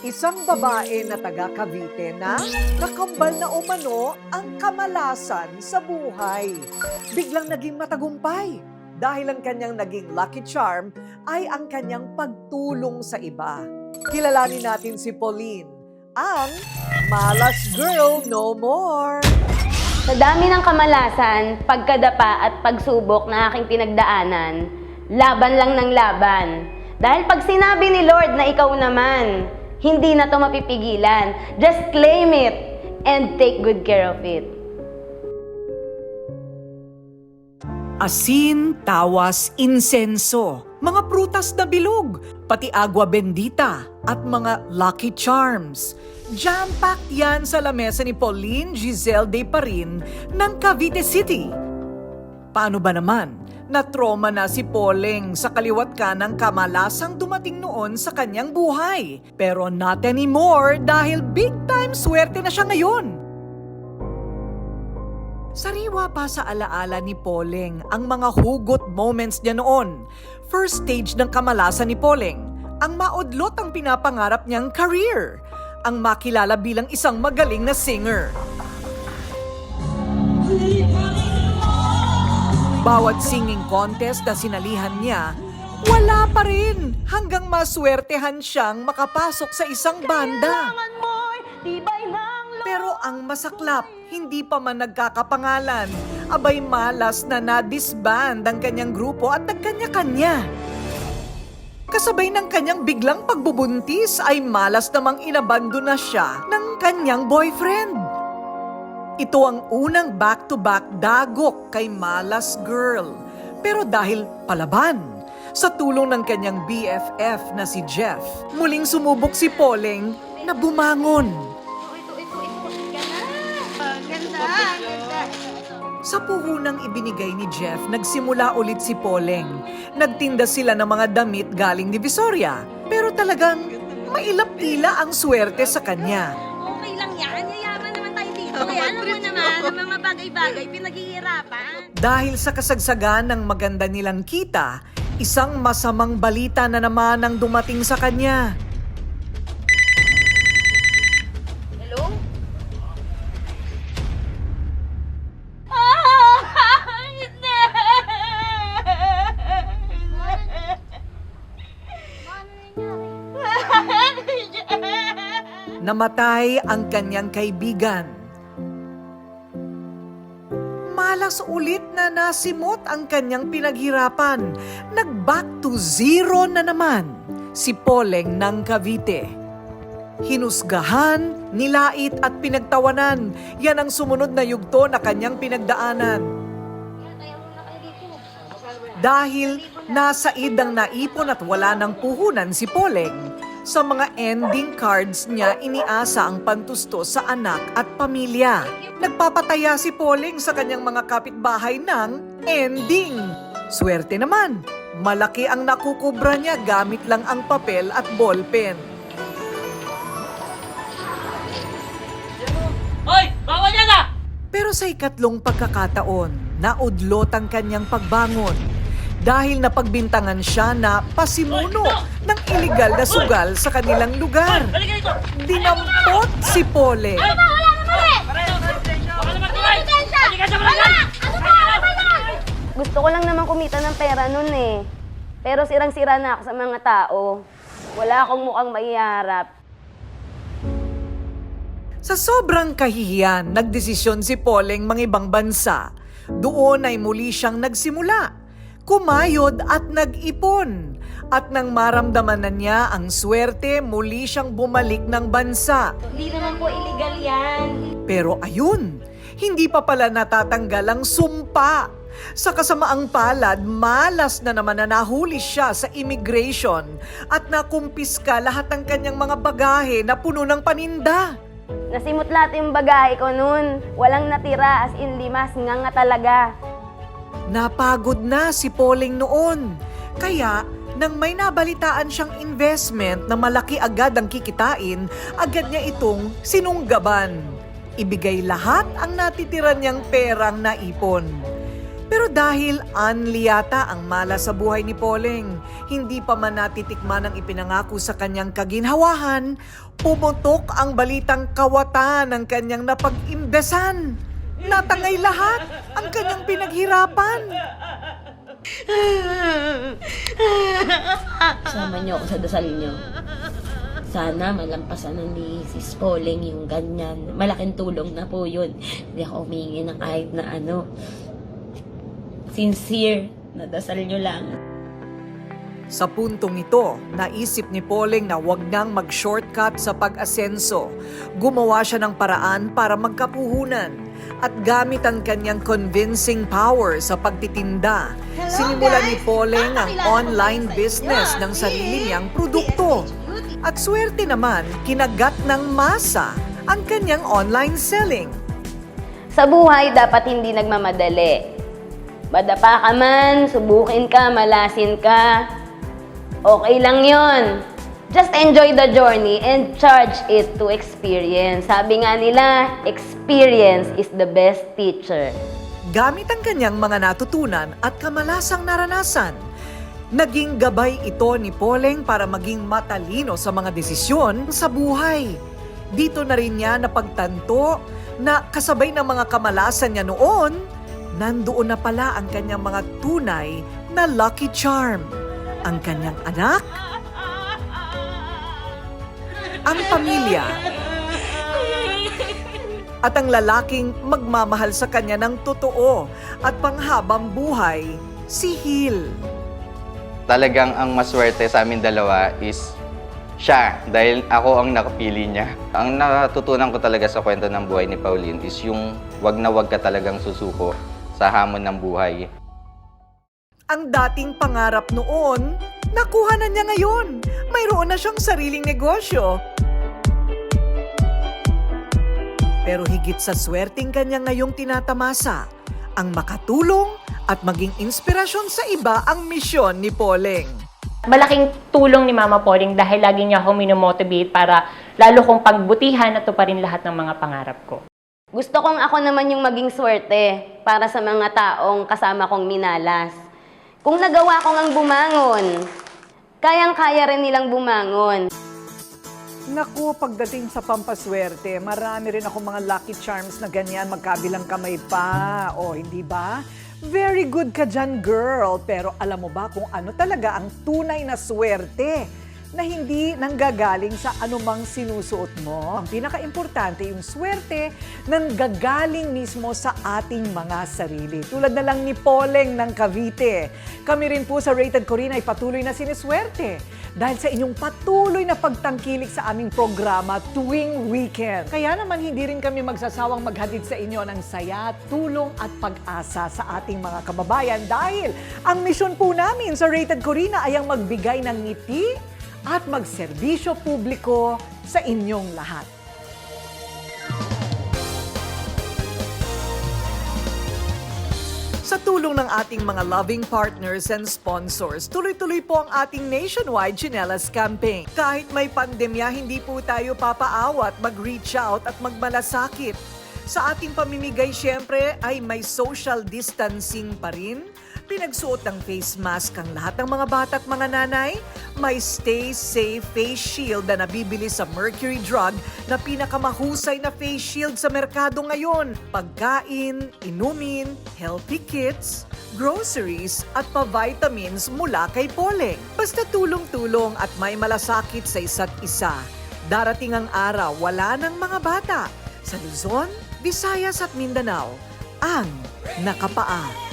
Isang babae na taga Cavite na nakambal na umano ang kamalasan sa buhay. Biglang naging matagumpay dahil ang kanyang naging lucky charm ay ang kanyang pagtulong sa iba. Kilalanin natin si Pauline, ang Malas Girl No More. Sa dami ng kamalasan, pagkadapa at pagsubok na aking pinagdaanan, laban lang ng laban. Dahil pag sinabi ni Lord na ikaw naman, hindi na to mapipigilan. Just claim it and take good care of it. Asin, tawas, insenso, mga prutas na bilog, pati agua bendita at mga lucky charms. Jam-packed yan sa lamesa ni Pauline Giselle De Parin ng Cavite City. Paano ba naman? Na-trauma na si Poleng sa kaliwat ka ng kamalasang dumating noon sa kanyang buhay. Pero not anymore dahil big time swerte na siya ngayon. Sariwa pa sa alaala ni Poleng ang mga hugot moments niya noon. First stage ng kamalasan ni Poleng, ang maudlot ang pinapangarap niyang career, ang makilala bilang isang magaling na singer. Bawat singing contest na sinalihan niya, wala pa rin hanggang maswertehan siyang makapasok sa isang banda. Pero ang masaklap, hindi pa man nagkakapangalan. Abay malas na na-disband ang kanyang grupo at nagkanya-kanya. Kasabay ng kanyang biglang pagbubuntis ay malas namang inabando na siya ng kanyang boyfriend. Ito ang unang back-to-back dagok kay Malas Girl. Pero dahil palaban, sa tulong ng kanyang BFF na si Jeff, muling sumubok si Poleng na bumangon. Sa puhunang ibinigay ni Jeff, nagsimula ulit si Poleng. Nagtinda sila ng mga damit galing Divisoria. Pero talagang mailap-ila ang swerte sa kanya. Alam mo naman, ang mga bagay-bagay, pinaghihirapan. Dahil sa kasagsagan ng maganda nilang kita, isang masamang balita na naman ang dumating sa kanya. Hello? Ah! Hindi! Namatay ang kanyang kaibigan. Malas ulit na nasimot ang kanyang pinaghirapan. Nag-back to zero na naman si Poleng ng Cavite. Hinusgahan, nilait at pinagtawanan. Yan ang sumunod na yugto na kanyang pinagdaanan. Dahil nasa idang naipon at wala ng puhunan si Poleng, sa mga ending cards niya iniasa ang pantusto sa anak at pamilya. Nagpapataya si Poleng sa kanyang mga kapitbahay ng ending. Swerte naman, malaki ang nakukubra niya gamit lang ang papel at ballpen. Hoy! Bawal yan ah! Pero sa ikatlong pagkakataon, naudlot ang kanyang pagbangon dahil napagbintangan siya na pasimuno ng iligal na sugal sa kanilang lugar. Dinampot si Pole. Gusto ko lang naman kumita ng pera nun eh. Pero sirang-sira na ako sa mga tao. Wala akong mukhang maiharap. Sa sobrang kahihiyan, nagdesisyon si Poleng mangibang bansa. Doon ay muli siyang nagsimula. Kumayod at nag-ipon. At nang maramdaman na niya ang swerte, muli siyang bumalik ng bansa. Hindi naman po illegal yan. Pero ayun, hindi pa pala natatanggal ang sumpa. Sa kasamaang palad, malas na naman na nahuli siya sa immigration at nakumpiska lahat ng kanyang mga bagahe na puno ng paninda. Nasimot lahat yung bagahe ko nun. Walang natira as in limas nga nga talaga. Napagod na si Poleng noon. Kaya, nang may nabalitaan siyang investment na malaki agad ang kikitain, agad niya itong sinunggaban. Ibigay lahat ang natitira niyang perang naipon. Pero dahil unli yata ang mala sa buhay ni Poleng, hindi pa man natitikman ang ipinangako sa kanyang kaginhawahan, pumutok ang balitang kawatan ng kanyang napag-imbesan. Natangay lahat ang kanyang pinaghirapan. Sama niyo ako sa dasal niyo. Sana malampasan na ni Sis Pauling yung ganyan. Malaking tulong na po yun. Hindi ako humingi ng kahit na ano. Sincere na dasal niyo lang. Sa puntong ito, naisip ni Poleng na wag nang mag-shortcut sa pag-asenso. Gumawa siya ng paraan para magkapuhunan at gamit ang kanyang convincing power sa pagtitinda. Sinimula ni Poleng ang online business ng sarili niyang produkto. At swerte naman, kinagat ng masa ang kanyang online selling. Sa buhay, dapat hindi nagmamadali. Madapa ka man, subukin ka, malasin ka. Okay lang yon. Just enjoy the journey and charge it to experience. Sabi nga nila, experience is the best teacher. Gamit ang kanyang mga natutunan at kamalasang naranasan, naging gabay ito ni Poleng para maging matalino sa mga desisyon sa buhay. Dito na rin niya napagtanto na kasabay ng mga kamalasan niya noon, nandoon na pala ang kanyang mga tunay na lucky charm. Ang kanyang anak, ang pamilya, at ang lalaking magmamahal sa kanya ng totoo at panghabang buhay, si Hil. talagang ang maswerte sa amin dalawa is siya dahil ako ang nakapili niya. Ang natutunan ko talaga sa kwento ng buhay ni Pauline is yung wag na wag ka talagang susuko sa hamon ng buhay. Ang dating pangarap noon, nakuha na niya ngayon. Mayroon na siyang sariling negosyo. Pero higit sa swerting kanya ngayong tinatamasa, ang makatulong at maging inspirasyon sa iba ang misyon ni Poleng. Malaking tulong ni Mama Pauling dahil lagi niya ako minomotivate para lalo kong pagbutihan at tuparin lahat ng mga pangarap ko. Gusto kong ako naman yung maging swerte para sa mga taong kasama kong minalas. Kung nagawa ko ngang bumangon, kayang-kaya rin nilang bumangon. Naku, pagdating sa pampaswerte, marami rin ako mga lucky charms na ganyan, magkabilang kamay pa. O, hindi ba? Very good ka dyan, girl. Pero alam mo ba kung ano talaga ang tunay na swerte na hindi nanggagaling sa anumang sinusuot mo? Ang pinaka-importante, yung swerte nanggagaling mismo sa ating mga sarili. Tulad na lang ni Poleng ng Cavite. Kami rin po sa Rated Corina ay patuloy na siniswerte dahil sa inyong patuloy na pagtangkilik sa aming programa tuwing weekend. Kaya naman hindi rin kami magsasawang maghatid sa inyo ng saya, tulong at pag-asa sa ating mga kababayan dahil ang misyon po namin sa Rated Corina ay ang magbigay ng ngiti at magserbisyo publiko sa inyong lahat. Sa tulong ng ating mga loving partners and sponsors, tuloy-tuloy po ang ating nationwide Chinelas campaign. Kahit may pandemya, hindi po tayo papaawat, mag-reach out at magmalasakit. Sa ating pamimigay, syempre, ay may social distancing pa rin. Pinagsuot ng face mask ang lahat ng mga bata at mga nanay. May Stay Safe Face Shield na nabibili sa Mercury Drug na pinakamahusay na face shield sa merkado ngayon. Pagkain, inumin, healthy kits, groceries at pa-vitamins mula kay Poleng. Basta tulong-tulong at may malasakit sa isa't isa. Darating ang araw, wala ng mga bata. Sa Luzon, Visayas at Mindanao, ang nakapaa.